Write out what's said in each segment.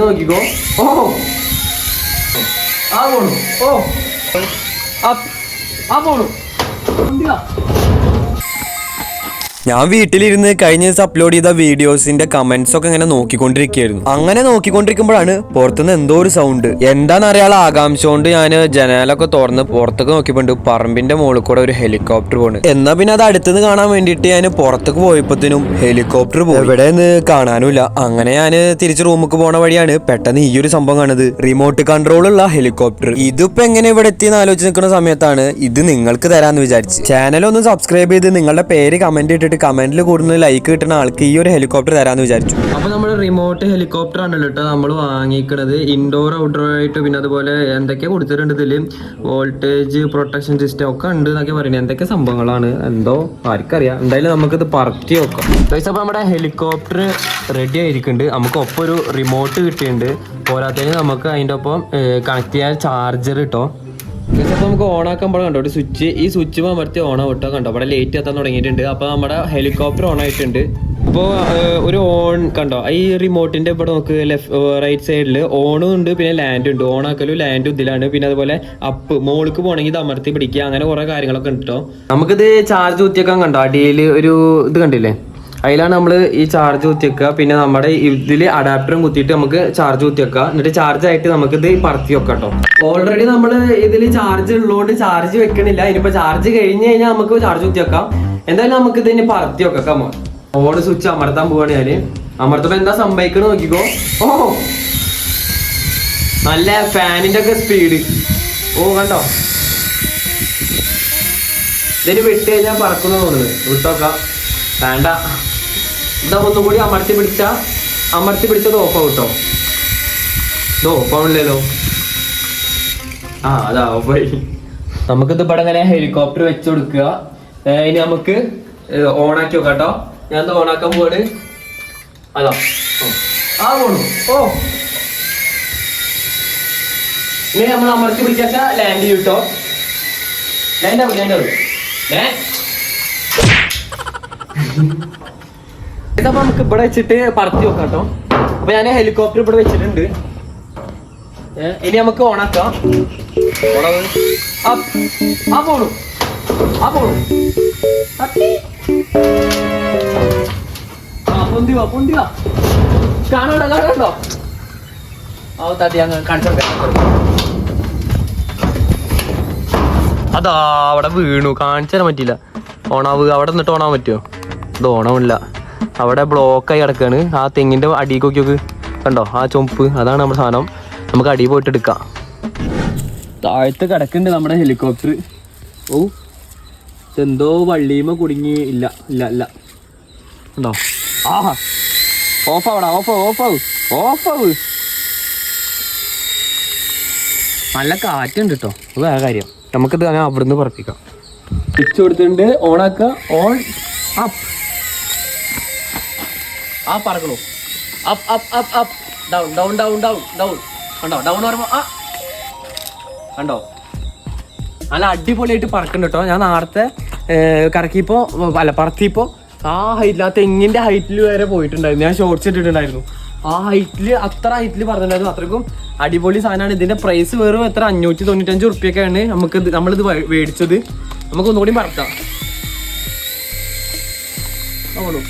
നോക്കിക്കോ ഓ ആ പോണു ഓ അപ്പ്. ആ പോണു എന്തിനാ? ഞാൻ വീട്ടിലിരുന്ന് കഴിഞ്ഞ ദിവസം അപ്ലോഡ് ചെയ്ത വീഡിയോസിന്റെ കമന്റ്സ് ഒക്കെ ഇങ്ങനെ നോക്കിക്കൊണ്ടിരിക്കുകയായിരുന്നു. അങ്ങനെ നോക്കിക്കൊണ്ടിരിക്കുമ്പോഴാണ് പുറത്തുനിന്ന് എന്തോ ഒരു സൗണ്ട് എന്താണെന്നറിയാനുള്ള ആകാംക്ഷ കൊണ്ട് ഞാൻ ജനാലൊക്കെ തുറന്ന് പുറത്തേക്ക് നോക്കിയപ്പോണ്ട് പറമ്പിന്റെ മുകളിൽ കൂടെ ഒരു ഹെലികോപ്റ്റർ പോണ്. എന്നാ പിന്നെ അത് അടുത്തുനിന്ന് കാണാൻ വേണ്ടിയിട്ട് ഞാൻ പുറത്തേക്ക് പോയപ്പോഴത്തേനും ഹെലികോപ്റ്റർ പോയി. എവിടെയെന്ന് കാണാനുമില്ല. അങ്ങനെ ഞാൻ തിരിച്ച് റൂമിക്ക് പോണ വഴിയാണ് പെട്ടെന്ന് ഈ ഒരു സംഭവം കാണുന്നത്. റിമോട്ട് കൺട്രോൾ ഉള്ള ഹെലികോപ്റ്റർ ഇതിപ്പോ എങ്ങനെ ഇവിടെ എത്തിയെന്ന് ആലോചിച്ച് നിൽക്കുന്ന സമയത്താണ് ഇത് നിങ്ങൾക്ക് തരാന്ന് വിചാരിച്ച്. ചാനൽ ഒന്ന് സബ്സ്ക്രൈബ് ചെയ്ത് നിങ്ങളുടെ പേര് കമന്റ് ഇട്ടിട്ട് കമന്റിൽ കൂടുതൽ ലൈക്ക് കിട്ടുന്ന ആൾക്ക് ഈ ഒരു ഹെലികോപ്റ്റർ തരാന്ന് വിചാരിച്ചു. അപ്പൊ നമ്മൾ റിമോട്ട് ഹെലികോപ്റ്റർ ആണല്ലോ കേട്ടോ നമ്മൾ വാങ്ങിക്കണത്. ഇൻഡോർ ഔട്ട്ഡോർ ആയിട്ട് പിന്നെ അതുപോലെ എന്തൊക്കെ കൊടുത്തിട്ടുണ്ട് ഇതിൽ വോൾട്ടേജ് പ്രൊട്ടക്ഷൻ സിസ്റ്റം ഒക്കെ ഉണ്ട് എന്നൊക്കെ പറയുന്നത്. എന്തൊക്കെ സംഭവങ്ങളാണ്? എന്തോ ആർക്കറിയാം. എന്തായാലും നമുക്കിത് പറത്തി നോക്കാം ഗൈസ് അപ്പൊ നമ്മുടെ ഹെലികോപ്റ്റർ റെഡി ആയിരിക്കുന്നുണ്ട്. നമുക്ക് ഒപ്പം ഒരു റിമോട്ട് കിട്ടിയിട്ടുണ്ട്. പോരാത്തതിന് നമുക്ക് അതിന്റെ ഒപ്പം കണക്ട് ചെയ്യാൻ ചാർജർ കിട്ടോ ഇതിപ്പോ നമുക്ക് ഓൺ പാടെ കണ്ടോ? ഒരു സ്വിച്ച് ഈ സ്വിച്ച് അമർത്തി ഓൺ ആവട്ടോ കണ്ടോ? അവിടെ ലേറ്റ് എത്താൻ തുടങ്ങിയിട്ടുണ്ട്. അപ്പൊ നമ്മുടെ ഹെലികോപ്റ്റർ ഓൺ ആയിട്ടുണ്ട് ഇപ്പോൾ ഒരു ഓൺ കണ്ടോ? ഈ റിമോട്ടിന്റെ ഇവിടെ നമുക്ക് ലെഫ്റ്റ് റൈറ്റ് സൈഡിൽ ഓണും ഉണ്ട് പിന്നെ ലാൻഡും ഉണ്ട്. ഓൺ ആക്കലും ലാൻഡും ഇതിലാണ്. പിന്നെ അതുപോലെ അപ്പ് മോൾക്ക് പോകണമെങ്കിൽ ഇത് അമർത്തി പിടിക്കുക. അങ്ങനെ കുറെ കാര്യങ്ങളൊക്കെ ഉണ്ട് കേട്ടോ നമുക്കിത് ചാർജ് കുത്തിയേക്കാൻ കണ്ടോ? അടിയിൽ ഒരു ഇത് കണ്ടില്ലേ? അതിലാണ് നമ്മൾ ഈ ചാർജ് കുത്തിവെക്കുക. പിന്നെ നമ്മുടെ ഇതിൽ അഡാപ്റ്ററും കുത്തിയിട്ട് നമുക്ക് ചാർജ് കുത്തിവെക്കുക. എന്നിട്ട് ചാർജ് ആയിട്ട് നമുക്ക് ഇത് പറത്തി വെക്കാം കേട്ടോ ഓൾറെഡി നമ്മൾ ഇതിൽ ചാർജ് ഉള്ളതുകൊണ്ട് ചാർജ് വെക്കണില്ല. ഇനിയിപ്പോൾ ചാർജ് കഴിഞ്ഞ് കഴിഞ്ഞാൽ നമുക്ക് ചാർജ് കുത്തിവെക്കാം. എന്തായാലും നമുക്ക് ഇതിന് പറത്തി വെക്കാം. ഓൺ സ്വിച്ച് അമർത്താൻ പോവാണ് ഞാൻ അമർത്തപ്പോൾ എന്താ സംഭവിക്കണ നോക്കിക്കോ. ഓ! നല്ല ഫാനിന്റെ ഒക്കെ സ്പീഡ് ഓ കണ്ടോ? ഇതിന് വിട്ട് കഴിഞ്ഞാൽ പറക്കുന്നു തോന്നുന്നത് വിട്ടോക്കാം. വേണ്ട. ഇതാ ഒന്നും കൂടി അമർത്തി പിടിച്ച അമർത്തി പിടിച്ചത് ഓഫാവും കേട്ടോ ഇത് ആവണില്ലല്ലോ. ആ അതാ ഓഫായി നമുക്കിത് ഇവിടെ ഇങ്ങനെ ഹെലികോപ്റ്റർ വെച്ച് കൊടുക്കുക? ഇനി നമുക്ക് ഓണാക്കി നോക്കാം കേട്ടോ. ഞാൻ ഇത് ഓണാക്കാൻ പോവാണ്? അതാ ആ പോണു ഓ. ഇനി നമ്മൾ അമർത്തി പിടിച്ചാ ലാൻഡ് ചെയ്യും കേട്ടോ ലാൻഡ് ആവും ലാൻഡ് ആവും. ലാൻഡ് ഇതപ്പോ നമുക്ക് ഇവിടെ വെച്ചിട്ട് പറത്തി നോക്കാം കേട്ടോ അപ്പൊ ഞാൻ ഹെലികോപ്റ്റർ ഇവിടെ വെച്ചിട്ടുണ്ട്. ഇനി നമുക്ക് ഓണാക്കാം. ആ പോണു. ആ പോണു. വാ വാ. അതാ അവിടെ വീണു. കാണിച്ചു തരാൻ പറ്റിയില്ല. ഓണാവ് അവിടെ നിന്നിട്ട് ഓണാൻ പറ്റുമോ? അത് ഓണമില്ല അവിടെ ബ്ലോക്കായി കിടക്കാണ്. ആ തെങ്ങിന്റെ അടിയിലേക്ക് നോക്കി കണ്ടോ? ആ ചുമപ്പ് അതാണ് നമ്മുടെ സാധനം. നമുക്ക് അടി പോയിട്ട് എടുക്കാം. താഴത്ത് കിടക്കുന്നുണ്ട് നമ്മുടെ ഹെലികോപ്റ്റർ ഓ എന്തോ വള്ളിയുമ്പോൾ കുടുങ്ങി. ഇല്ല ഇല്ല ഇല്ല. ഉണ്ടോ ആഹാ. ഓഫ് ആവടാ ഓഫ് ഓഫ് ആവ്. ഓഫ് ആവ്. നല്ല കാറ്റുണ്ട് കേട്ടോ അത് വേറെ കാര്യം. നമുക്കിത് അങ്ങനെ അവിടുന്ന് പറപ്പിക്കാം. സ്വിച്ച് കൊടുത്തിട്ടുണ്ട്. ഓൺ ആക്കുക ഓൺ അപ്പ് ആ പറക്കണു. Up up up up down down down down down കണ്ടോ? ഡൗൺ പറയുമ്പോൾ ആ. കണ്ടോ? നല്ല അടിപൊളിയായിട്ട് പറക്കുന്നുണ്ട് കേട്ടോ ഞാൻ നേരത്തെ കറക്കിയപ്പോൾ അല്ല പറത്തിയപ്പോൾ ആ ഹൈറ്റിൽ ആ തെങ്ങിന്റെ ഹൈറ്റിൽ വരെ പോയിട്ടുണ്ടായിരുന്നു. ഞാൻ ഷോർട്സ് ഇട്ടിട്ടുണ്ടായിരുന്നു. ആ ഹൈറ്റിൽ അത്ര ഹൈറ്റിൽ പറഞ്ഞിട്ടുണ്ടായിരുന്നു. അത്രക്കും അടിപൊളി സാധനമാണ്. ഇതിന്റെ പ്രൈസ് വെറും എത്ര? അഞ്ഞൂറ്റി തൊണ്ണൂറ്റഞ്ച് ഉറുപ്പ്യൊക്കെയാണ് നമുക്ക് നമ്മളിത് മേടിച്ചത് നമുക്ക് ഒന്നുകൂടി ആവണോ?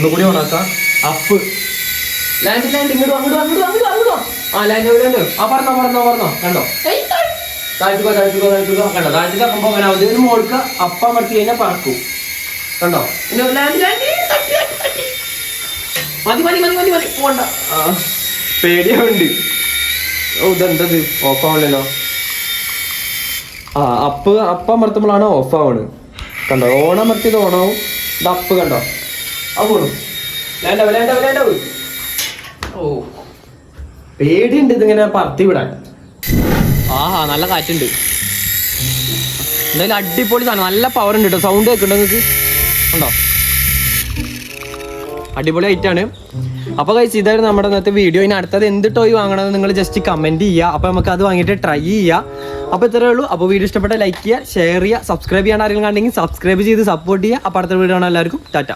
ഒന്നുകൂടി ഓണാക്കാം അപ്പ്. ലാൻഡ് ലാൻഡ് ഇങ്ങോട്ട് അങ്ങോട്ട് അങ്ങോട്ട് അങ്ങോട്ട് അങ്ങോട്ട് ആ ലാൻഡ് ലാൻഡ് ആ പറഞ്ഞോ പറഞ്ഞോ പറഞ്ഞോ. കണ്ടോ? താഴ്ത്തുക താഴ്ത്തുക താഴ്ത്തുക കണ്ടോ? താഴ്ത്തുക അപ്പൊ അങ്ങനെ. ഇതിന് മോൾക്ക് അപ്പ അമർത്തി കഴിഞ്ഞാൽ പറക്കൂ. കണ്ടോ? Land land. മതി മതി മതി മതി മതി. പോണ്ട. പേടിയുണ്ട്. ഓ ഇതെന്തത് ഓഫ് ആവണല്ലോ ആ അപ്പ് അപ്പം അമർത്തുമ്പോഴാണ് ഓഫ് ആവണ്. കണ്ടോ? ഓണമർത്തിയത് ഓണാവും. ഇത് അപ്പ് കണ്ടോ? ഓ. പേടിയുണ്ട് ഇതിങ്ങനെ പറത്തി വിടാൻ. ആഹാ നല്ല കാറ്റുണ്ട്. എന്തായാലും അടിപൊളി സാധനം. നല്ല പവർ ഉണ്ട് കേട്ടോ സൗണ്ട് കേൾക്കുന്നുണ്ടോ നിങ്ങൾക്ക്? ഉണ്ടോ? അടിപൊളി ആയിട്ടാണ് അപ്പോൾ കഴിച്ച് ഇതായിരുന്നു നമ്മുടെ ഇന്നത്തെ വീഡിയോ ഇനി അടുത്തത് എന്ത് ടോയ് വാങ്ങണമെന്ന് നിങ്ങൾ ജസ്റ്റ് കമന്റ് ചെയ്യുക. അപ്പോൾ നമുക്ക് അത് വാങ്ങിയിട്ട് ട്രൈ ചെയ്യുക. അപ്പോൾ ഇത്രയേ ഉള്ളൂ. അപ്പോൾ വീഡിയോ ഇഷ്ടപ്പെട്ട ലൈക്ക് ചെയ്യുക ഷെയർ ചെയ്യുക സബ്സ്ക്രൈബ് ചെയ്യാൻ ആരെങ്കിലും കണ്ടെങ്കിൽ സബ്സ്ക്രൈബ് ചെയ്ത് സപ്പോർട്ട് ചെയ്യുക. അപ്പോൾ അടുത്ത വീഡിയോ ആണ് എല്ലാവർക്കും ടാറ്റ.